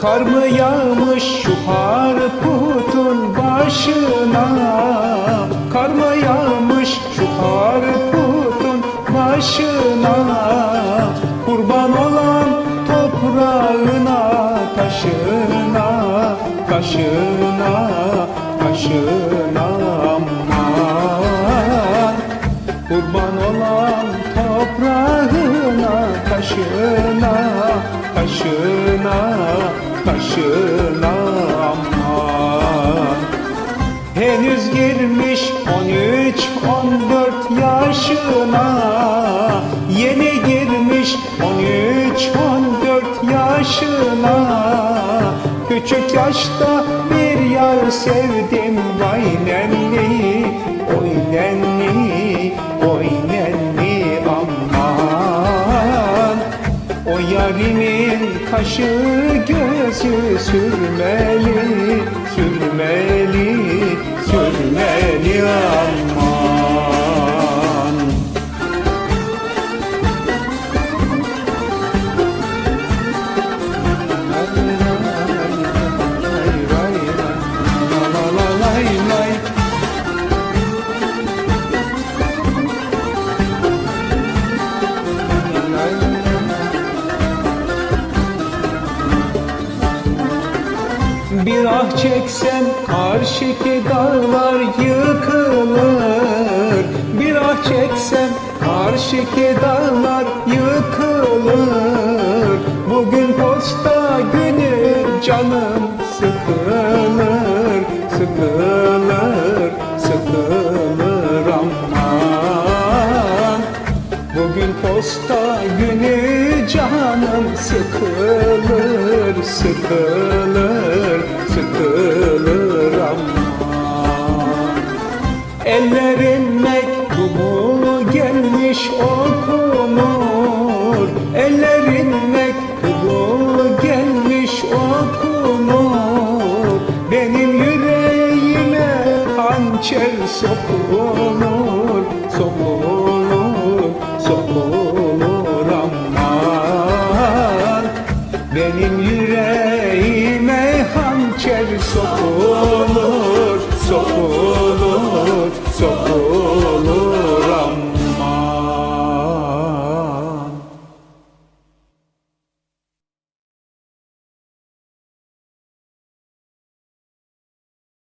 Kar mı yağmış şu harputun başına? Kar mı yağmış şu harputun başına? Kurban olan toprağına taşına Taşına, taşına aman. Kurban olan toprağına, taşına, taşına, taşına aman. Henüz girmiş 13-14 yaşına. Yeni girmiş 13-14 yaşına. Küçük yaşta bir yar sevdim yarimin kaşı gözü sürmeli, sürmeli, sürmeli aman Bir ah çeksem karşıki dağlar yıkılır. Bir ah çeksem karşıki dağlar yıkılır. Bugün posta günü canım sıkılır Sıkılır, sıkılır aman. Bugün posta günü canım sıkılır, sıkılır, mektubu gelmiş okunur Ellerin mektubu gelmiş okunur Benim yüreğime hançer sokulur, sokulur, sokulur aman Benim yüreğime hançer sokulur, olur.